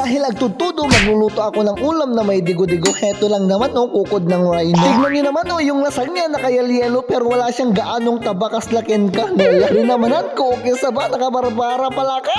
dahil agtutudo, magluluto ako ng ulam na may digo-digo. Heto lang naman oh, kukod ng rhino. Tignan niyo naman oh, yung lasagna nakayal-yelo pero wala siyang gaanong tabakas lakin ka. Rin namanan ko, okay sa ba? Nakabarbara pala ka.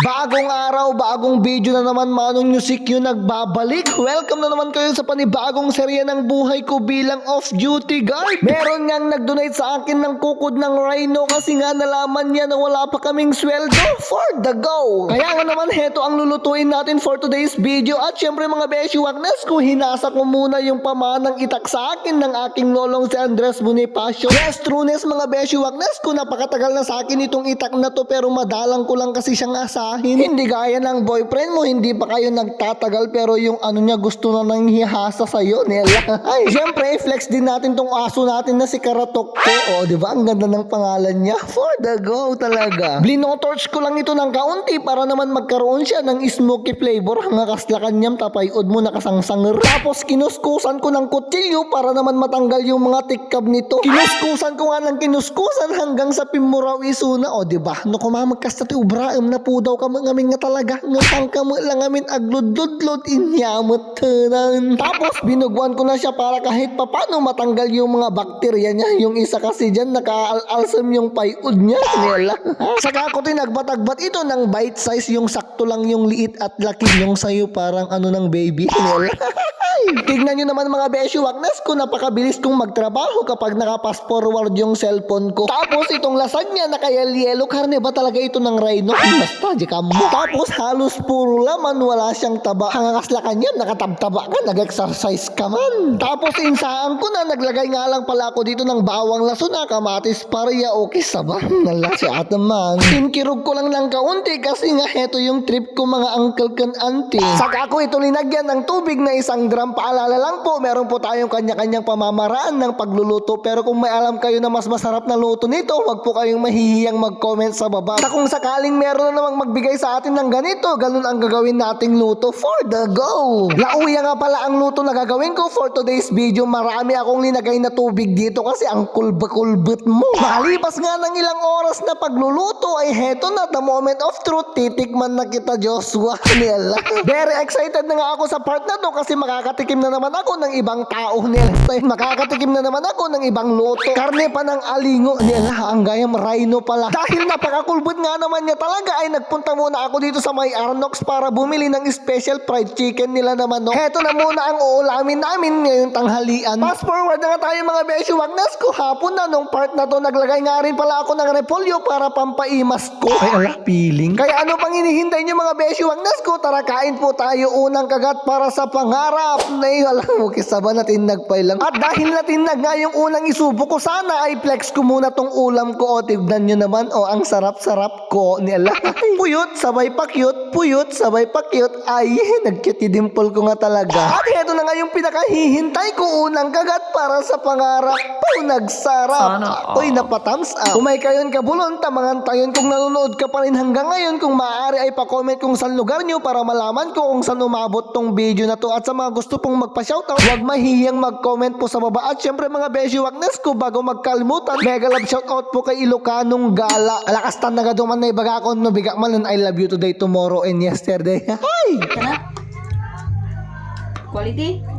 Bagong araw, bagong video na naman Manong Music yung nagbabalik. Welcome na naman kayo sa panibagong serye ng buhay ko bilang off-duty guard. Meron ngang nag-donate sa akin ng kukod ng Rhino kasi nga nalaman niya na wala pa kaming sweldo for the go. Kaya nga naman heto ang lulutuin natin for today's video at syempre mga beshi wagnas ko hinasa ko muna yung pamanang itak sa akin ng aking lolong si Andres Bonifacio. Yes, trueness mga beshi wagnas ko napakatagal na sa akin itong itak na to pero madalang ko lang kasi siyang asahin. Hindi gaya ng boyfriend mo, hindi pa kayo nagtatagal pero yung ano niya gusto na nang hihasa sa'yo. Nila. Ay, syempre, flex din natin tong aso natin na si Karatokte. O, di ba? Ang ganda ng pangalan niya. For the go talaga. Blinotorch ko lang ito ng kaunti para naman magkaroon siya ng smoky flavor. Hanga kaslakan niyam tapayod mo nakasangsanger. Tapos kinuskusan ko ng kutsilyo para naman matanggal yung mga tikkab nito. Kinuskusan ko nga ng kinuskusan hanggang sa pimuraw isuna. O, di ba? No, kumamagkas na ti ubraam na po daw ka ngamin nga talaga. Ngatang ka mo lang amin agludludlod inyamot tanan. Tapos binugwan ko na siya para kahit papano matanggal yung mga bakterya niya. Yung isa kasi dyan naka-alsam yung payud niya. Nila. Saka ko tinagbatagbat ito ng bite size yung sakto lang yung liit at laki yung sayo parang ano ng baby. Nila. Tignan nyo naman mga besyo, wagnas ko napakabilis kong magtrabaho kapag nakapass forward yung cellphone ko. Tapos itong lasagna nakayal-yelo, karne ba talaga ito ng rhino? Basta, di ka mo. Tapos halos puro laman, wala siyang taba. Hangakas yan, nakatabtaba ka, nag-exercise ka man. Tapos insaan ko na, naglagay nga lang pala ako dito ng bawang laso na kamatis pareya, okay saba. Nala si ate man. Tinkirog ko lang ng kaunti kasi nga heto yung trip ko mga uncle kan auntie. Saka ko ito linagyan ng tubig na isang drum. Paalala lang po, meron po tayong kanya-kanyang pamamaraan ng pagluluto. Pero kung may alam kayo na mas masarap na luto nito, wag po kayong mahihiyang mag-comment sa baba. Sa kung sakaling meron na namang magbigay sa atin ng ganito, ganun ang gagawin nating luto for the go. Lauya nga pala ang luto na gagawin ko for today's video. Marami akong linagay na tubig dito kasi ang kulba-kulbet mo. Makalipas nga ng ilang oras na pagluluto ay heto na the moment of truth. Titikman na kita Joshua. Very excited na nga ako sa part na to kasi makakatikim na naman ako ng ibang tao nila. Makakatikim na naman ako ng ibang luto. Karne pa ng alingo nila. Ang gayam rhino pala. Dahil napakakulbot nga naman niya talaga ay nagpunta muna ako dito sa may Arnox para bumili ng special fried chicken nila naman. No? Heto na muna ang uulamin namin ngayong tanghalian. Fast forward na nga tayo mga beshi. Wagnas ko hapon na nung part na to naglagay nga rin pala ako ng repolyo para pampaimas ko. Ay ala, feeling. Kaya ano pang hinihintay niyo mga beshi. Wagnas ko tara kain po tayo unang kagat para sa pangarap. Nay, alam mo, kisaba natin nagpailang. At dahil natinag nga yung unang isubo ko, sana ay flex ko muna tong ulam ko. O, tignan nyo naman, o, ang sarap-sarap ko nila. puyot, sabay pa cute. Puyot, sabay pa cute. Ay, nag-cute dimple ko nga talaga. At heto na nga yung pinakahihintay ko unang kagat para sa pangarap. Pau, nagsarap. Sana Uy, napatams up. Kung may kayon kabulon, tamangan tayon kung nanonood ka pa rin hanggang ngayon. Kung maaari ay pa-comment kung saan lugar nyo para malaman ko kung saan umabot tong video na to. At sa mga gusto pong magpa-shoutout, huwag mahihiyang mag-comment po sa baba. At syempre mga beshi wagnes ko bago magkalimutan, mega love shoutout po kay Ilocanong Gala. Alakas tan na gaduman na ibaga ko no biga man I love you today, tomorrow, and yesterday. Hi! Quality?